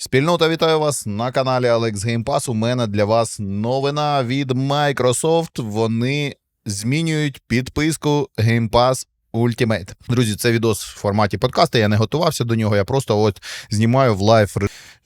Спільнота, вітаю вас на каналі Alex Game Pass. У мене для вас новина від Microsoft. Вони змінюють підписку Game Pass Ultimate. Друзі, це відос в форматі подкасту. Я не готувався до нього. Я просто от знімаю в лайв.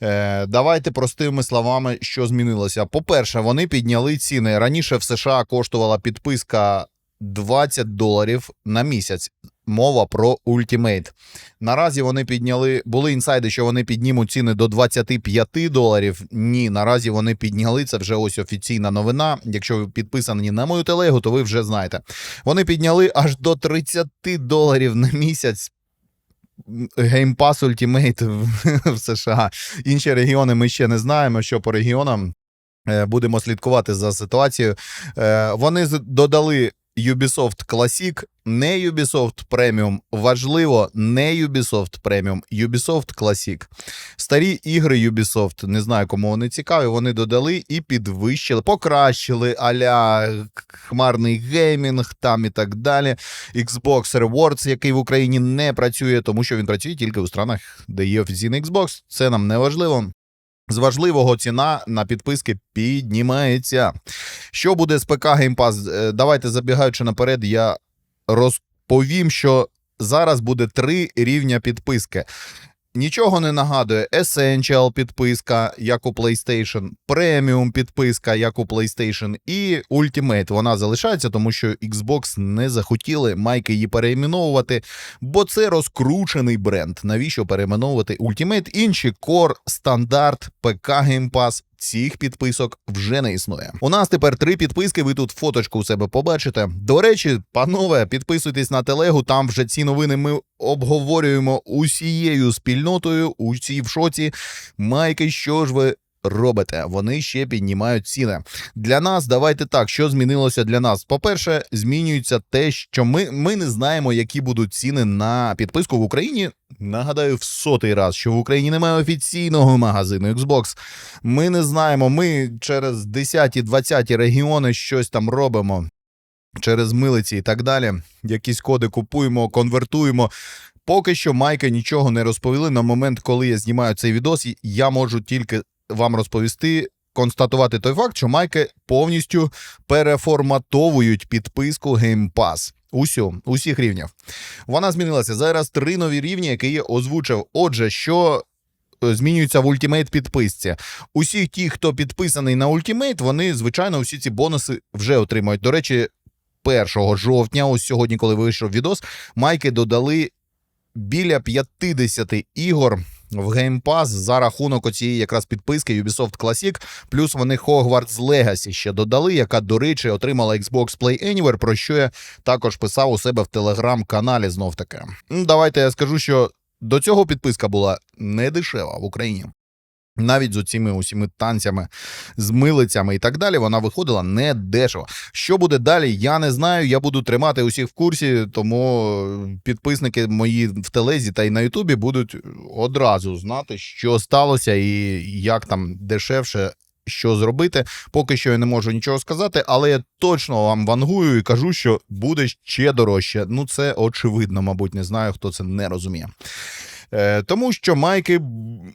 Е, давайте простими словами, що змінилося. По-перше, вони підняли ціни. Раніше в США коштувала підписка 20 доларів на місяць. Мова про Ultimate. Наразі вони підняли, були інсайди, що вони піднімуть ціни до 25 доларів. Ні, наразі вони підняли. Це вже ось офіційна новина. Якщо ви підписані на мою телегу, то ви вже знаєте. Вони підняли аж до 30 доларів на місяць. Ultimate в- в США. Інші регіони ми ще не знаємо, що по регіонам. Е, Будемо слідкувати за ситуацією. Е, Вони додали Ubisoft Classic, не Ubisoft Premium. Важливо, не Ubisoft Premium, Ubisoft Classic. Старі ігри Ubisoft, не знаю, кому вони цікаві, вони додали і підвищили, покращили аля хмарний геймінг там і так далі. Xbox Rewards, який в Україні не працює, тому що він працює тільки у странах, де є офіційний Xbox. Це нам не важливо. З важливого ціна на підписки піднімається. Що буде з ПК Game Pass? Давайте забігаючи наперед, я розповім, що зараз буде три рівня підписки. Нічого не нагадує Essential підписка, як у PlayStation, Premium підписка, як у PlayStation, і Ultimate. Вона залишається, тому що Xbox не захотіли майки її переіменовувати, бо це розкручений бренд. Навіщо переіменовувати Ultimate? Інші Core, стандарт, ПК Game Pass. Цих підписок вже не існує. У нас тепер три підписки. Ви тут фоточку у себе побачите. До речі, панове, підписуйтесь на телегу. Там вже ці новини ми обговорюємо усією спільнотою. Усі в шоці. Майки, що ж ви робите? Вони ще піднімають ціни. Для нас давайте так, що змінилося для нас. По-перше, змінюється те, що ми, ми не знаємо, які будуть ціни на підписку в Україні. Нагадаю, в сотий раз, що в Україні немає офіційного магазину Xbox. Ми не знаємо. Ми через 10-20 регіони щось там робимо. Через милиці і так далі. Якісь коди купуємо, конвертуємо. Поки що майки нічого не розповіли. На момент, коли я знімаю цей відос, я можу тільки вам розповісти, констатувати той факт, що майки повністю переформатовують підписку Game Pass. Усю, усіх рівнів. Вона змінилася. Зараз три нові рівні, які я озвучив. Отже, що е, змінюється в Ultimate підписці. Усі ті, хто підписаний на Ultimate, вони, звичайно, усі ці бонуси вже отримають. До речі, 1 жовтня, ось сьогодні, коли вийшов відос, майки додали біля 50 ігор в Game Pass за рахунок оцієї якраз підписки Ubisoft Classic, плюс вони Hogwarts Legacy ще додали, яка, до речі, отримала Xbox Play Anywhere, про що я також писав у себе в телеграм-каналі знов таки. Давайте я скажу, що до цього підписка була не дешева в Україні. Навіть з оціми усіми танцями, з милицями і так далі, вона виходила не дешево. Що буде далі, я не знаю. Я буду тримати усіх в курсі, тому підписники мої в телезі та й на Ютубі будуть одразу знати, що сталося і як там дешевше. Що зробити, поки що я не можу нічого сказати, але я точно вам вангую і кажу, що буде ще дорожче. Ну це очевидно, мабуть, не знаю, хто це не розуміє. Е, Тому що майки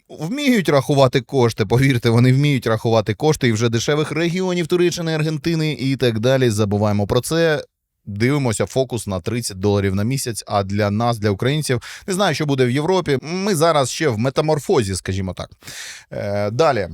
вміють рахувати кошти. Повірте, вони вміють рахувати кошти і вже дешевих регіонів Туреччини, Аргентини і так далі. Забуваємо про це. Дивимося фокус на 30 доларів на місяць. А для нас, для українців, не знаю, що буде в Європі. Ми зараз ще в метаморфозі, скажімо так. Е, Далі.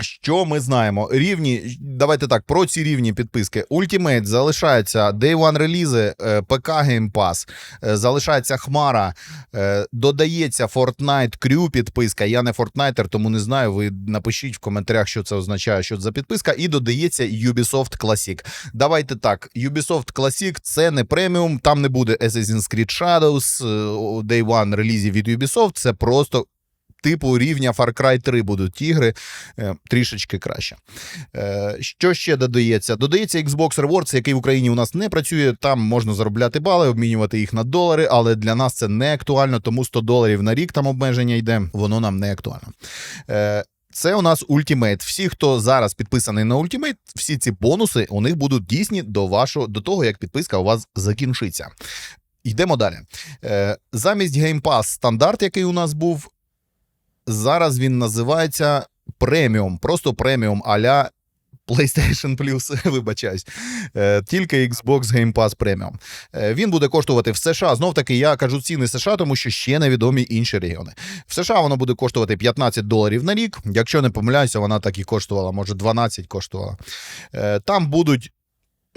Що ми знаємо? Рівні, давайте так, про ці рівні підписки. Ultimate залишається Day One релізи, ПК Game Pass, е, залишається Хмара, е, додається Fortnite Crew підписка. Я не Fortniter, тому не знаю. Ви напишіть в коментарях, що це означає, що це за підписка. І додається Ubisoft Classic. Давайте так. Ubisoft Classic це не преміум, там не буде Assassin's Creed Shadows, е, Day One релізів від Ubisoft. Це просто. Типу рівня Far Cry 3 будуть ігри е, трішечки краще. Е, що ще додається? Додається Xbox Rewards, який в Україні у нас не працює. Там можна заробляти бали, обмінювати їх на долари, але для нас це не актуально, тому 100 доларів на рік там обмеження йде, воно нам не актуально. Е, це у нас Ultimate. Всі, хто зараз підписаний на Ultimate, всі ці бонуси у них будуть дійсні до вашого до того, як підписка у вас закінчиться. Йдемо далі. Замість Game Pass стандарт, який у нас був, зараз він називається преміум, просто преміум аля PlayStation Plus, вибачаюсь. Е, Тільки Xbox Game Pass Premium. Е, Він буде коштувати в США. Знов таки, я кажу ціни США, тому що ще невідомі інші регіони. В США воно буде коштувати 15 доларів на рік. Якщо не помиляюся, вона так і коштувала, може 12 коштувала. Е, Там будуть.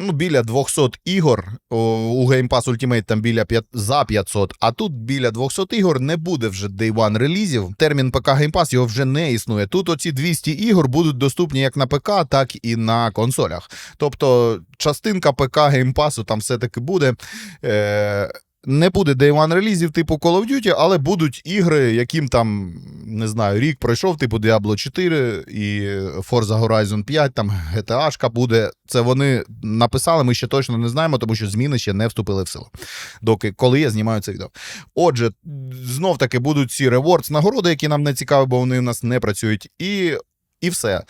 Ну, біля 200 ігор у Game Pass Ultimate там біля 5, за 500, а тут біля 200 ігор не буде вже Day One релізів. Термін ПК Game Pass його вже не існує. Тут оці 200 ігор будуть доступні як на ПК, так і на консолях. Тобто частинка ПК Game Pass там все-таки буде. Е- не буде Day One релізів типу Call of Duty, але будуть ігри, яким там, не знаю, рік пройшов, типу Diablo 4 і Forza Horizon 5, там GTA буде. Це вони написали, ми ще точно не знаємо, тому що зміни ще не вступили в силу. Доки коли я знімаю це відео. Отже, знов таки будуть ці ревордс, нагороди, які нам не цікаві, бо вони у нас не працюють, і, і все.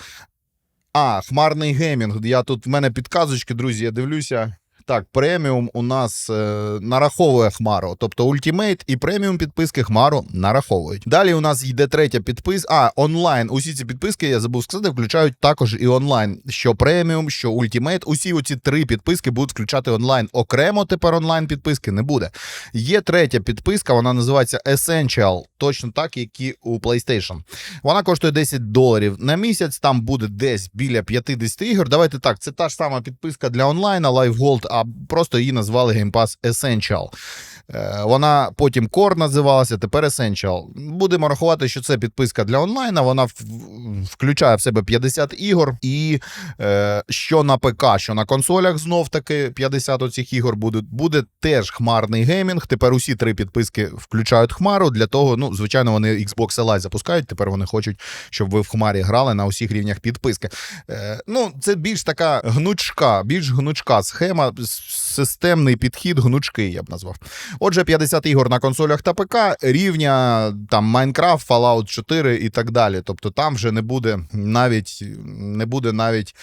А, хмарний геймінг. Я тут в мене підказочки, друзі, я дивлюся. Так, преміум у нас е, нараховує Хмару, тобто ультимейт і преміум підписки Хмару нараховують. Далі у нас йде третя підписка. А, онлайн. Усі ці підписки, я забув сказати, включають також і онлайн. Що преміум, що ультимейт. Усі оці три підписки будуть включати онлайн. Окремо тепер онлайн підписки не буде. Є третя підписка, вона називається Essential, точно так, як і у PlayStation. Вона коштує 10 доларів на місяць. Там буде десь біля 50 ігор. Давайте так, це та ж сама підписка для онлайна, Live Gold, а просто її назвали Game Pass Essential. Е, Вона потім Core називалася, тепер Essential. Будемо рахувати, що це підписка для онлайна. Вона включає в себе 50 ігор, і е, що на ПК, що на консолях знов таки 50 оцих ігор буде. Буде теж хмарний геймінг. Тепер усі три підписки включають хмару. Для того, ну, звичайно, вони Xbox Live запускають. Тепер вони хочуть, щоб ви в хмарі грали на усіх рівнях підписки. Е, ну, це більш така гнучка, більш гнучка схема, системний підхід, гнучкий, я б назвав. Отже, 50 ігор на консолях та ПК, рівня там Minecraft, Fallout 4 і так далі. Тобто там вже не буде навіть не буде навіть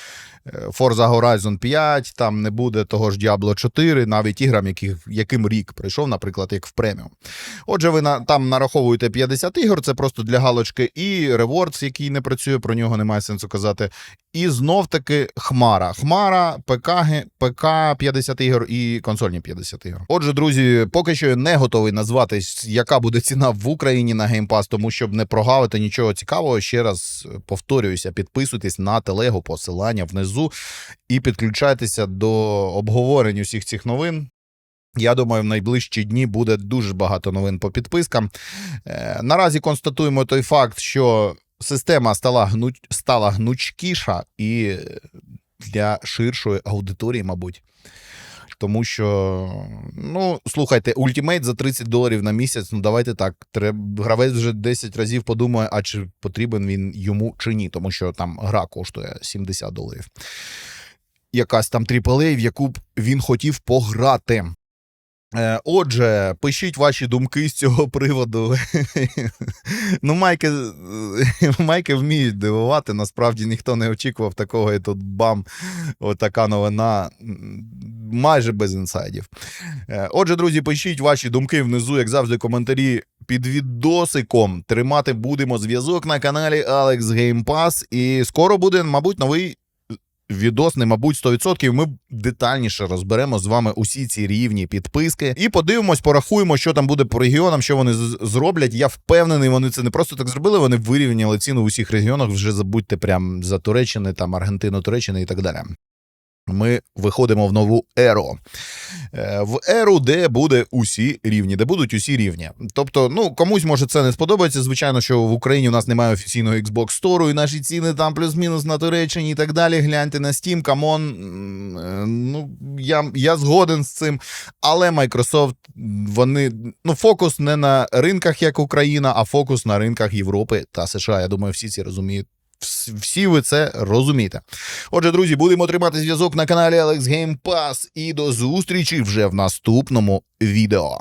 е, Forza Horizon 5, там не буде того ж Diablo 4, навіть іграм, яких, яким рік прийшов, наприклад, як в преміум. Отже, ви на, там нараховуєте 50 ігор, це просто для галочки, і Rewards, який не працює, про нього немає сенсу казати. І знов таки Хмара. Хмара, ПК, ПК 50 ігор і консольні 50 ігор. Отже, друзі, поки що я не готовий назвати, яка буде ціна в Україні на Pass, тому щоб не прогавити нічого цікавого. Ще раз повторююся, підписуйтесь на телегу, посилання внизу і підключайтеся до обговорень усіх цих новин. Я думаю, в найближчі дні буде дуже багато новин по підпискам. Е, наразі констатуємо той факт, що система стала, гну... стала гнучкіша і для ширшої аудиторії, мабуть. Тому що, ну, слухайте, ультимейт за 30 доларів на місяць. Ну, давайте так. Треба, гравець вже 10 разів подумає, а чи потрібен він йому чи ні, тому що там гра коштує 70 доларів. Якась там AAA, в яку б він хотів пограти. Е, Отже, пишіть ваші думки з цього приводу. ну, майки, майки вміють дивувати. Насправді ніхто не очікував такого, і тут бам, отака новина. Майже без інсайдів. Е, Отже, друзі, пишіть ваші думки внизу, як завжди, коментарі під відосиком. Тримати будемо зв'язок на каналі Alex Game Pass. І скоро буде, мабуть, новий відос, не мабуть, 100%. Ми детальніше розберемо з вами усі ці рівні підписки і подивимось, порахуємо, що там буде по регіонам, що вони зроблять. Я впевнений, вони це не просто так зробили. Вони вирівняли ціну в усіх регіонах. Вже забудьте прям за Туреччини, там Аргентину, Туреччини і так далі. Ми виходимо в нову еру. Е, В еру, де буде усі рівні, де будуть усі рівні. Тобто, ну комусь може це не сподобається. Звичайно, що в Україні у нас немає офіційного Xbox Store, і наші ціни там плюс-мінус на Туреччині і так далі. Гляньте на Steam, камон. Е, Ну, я, я згоден з цим. Але Microsoft, вони ну, фокус не на ринках, як Україна, а фокус на ринках Європи та США. Я думаю, всі ці розуміють. Вс- Всі ви це розумієте. Отже, друзі, будемо тримати зв'язок на каналі Alex Game Pass і до зустрічі вже в наступному відео.